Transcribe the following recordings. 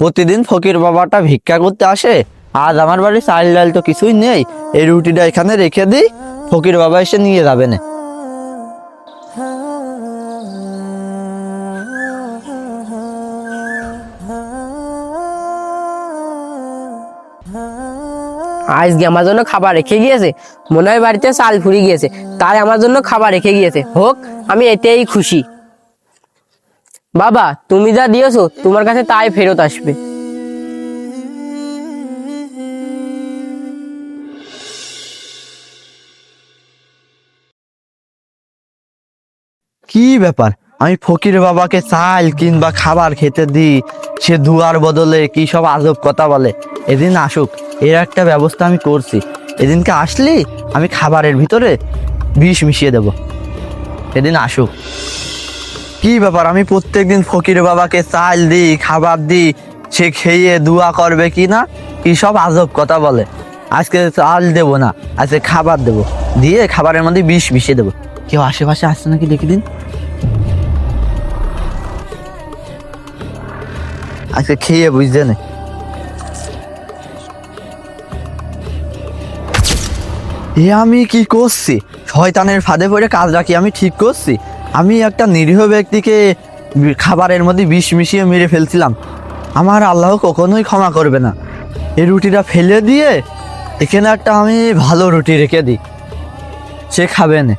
প্রতিদিন ফকির বাবাটা ভিক্ষা করতে আসে। আজ আমার বাড়ি চাল ডাল তো কিছুই নেই, এই রুটিটা এখানে রেখে দিই, ফকির বাবা এসে নিয়ে যাবে না। আজকে আমার জন্য খাবার রেখে গিয়েছে, মনে হয় বাড়িতে চাল ফুরিয়ে গিয়েছে, তাই আমার জন্য খাবার রেখে গিয়েছে। হোক, আমি এতেই খুশি। বাবা, তুমি যা দিয়েছ, তোমার কাছে তাই ফেরত আসবে। কি ব্যাপার? আমি ফকির বাবাকে চাল কিংবা খাবার খেতে দিই, সে দুয়ার বদলে কি সব আজব কথা বলে? এদিন আসুক, এর একটা ব্যবস্থা আমি করছি। এদিনকে আসলি, আমি খাবারের ভিতরে বিষ মিশিয়ে দেব। এদিন আসুক। কি ব্যাপার? আমি প্রত্যেকদিন ফকির বাবাকে চাল দিই, খাবার দিই, সে খেয়ে দুয়া করবে কি না? কি সব আজব কথা বলে। আজকে চাল দেবো না, আজকে খাবার দেবো। দিয়ে খাবারের মধ্যে বিষ মিশিয়ে দেবো। কেউ আশেপাশে আসছে নাকি দেখে দিন। আজকে খেয়ে বুঝতে নেই এ আমি কি করছি? শয়তানের ফাঁদে পড়ে কাজটা কি আমি ঠিক করছি? আমি একটা নিরীহ ব্যক্তিকে খাবারের মধ্যে বিষ মিশিয়ে মেরে ফেলছিলাম। আমার আল্লাহ কখনোই ক্ষমা করবে না। এই রুটিটা ফেলে দিয়ে এখানে একটা আমি ভালো রুটি রেখে দিই। সে খাবে না।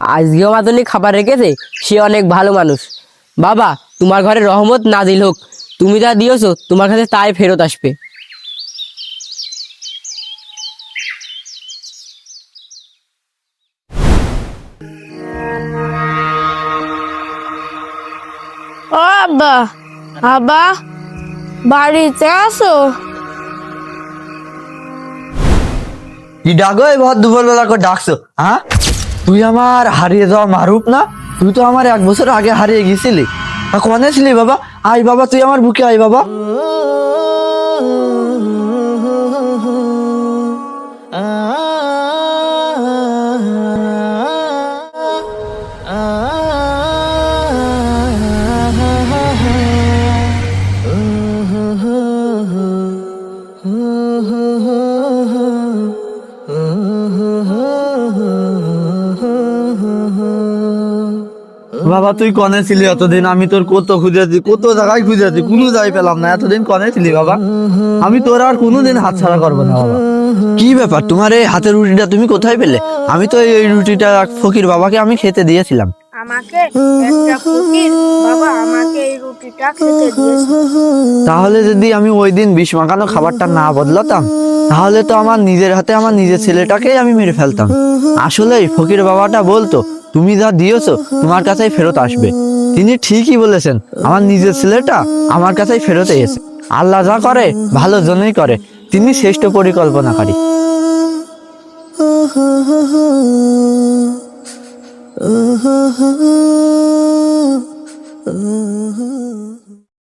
আজকেও জন্য খাবার রেখেছে, সে অনেক ভালো মানুষ। বাবা, তোমার ঘরে রহমত নাজিল হোক। তুমি যা দিয়েছ, তোমার কাছে তাই ফেরত আসবে। ও আব্বা। আব্বা, বাড়িতে আসো কি ডাকো এই ভর দুপুরবেলা করে ডাকছো হ্যাঁ? তুই আমার হারিয়ে যাওয়া মারুপ না? তুই তো আমার এক বছর আগে হারিয়ে গেছিলি। কনে ছিলি বাবা? আই বাবা, তুই আমার বুকে আই বাবা। বাবা তুই কনে ছিলি এতদিন? আমি তোর কত খুঁজেছি কত জায়গায় খুঁজেছি কোনো যাই পেলাম না। এতদিন কনে ছিলি বাবা? আমি তোর আর কোনোদিন হাত ছাড়া করব না বাবা। কি ব্যাপার? তোমার এই হাতের রুটিটা তুমি কোথায় পেলে? আমি তো এই রুটিটা ফকির বাবাকে আমি খেতে দিয়েছিলাম। আমাকে একটা এই খেতে দিয়েছে তাহলে যদি আমি ওই দিন বিষ মাখানো খাবারটা না বদলাতাম তাহলে তো আমার নিজের হাতে আমার নিজের ছেলেটাকেই আমি মেরে ফেলতাম। আসলে ফকির বাবাটা বলতো তুমি যা দিয়েছ তোমার কাছেই ফেরত আসবে। তিনি ঠিকই বলেছেন আমার নিজের ছেলেটা আমার কাছেই ফেরত এসে আল্লাহ যা করে ভালো জন্যই করে। তিনি শ্রেষ্ঠ পরিকল্পনাকারী। Oh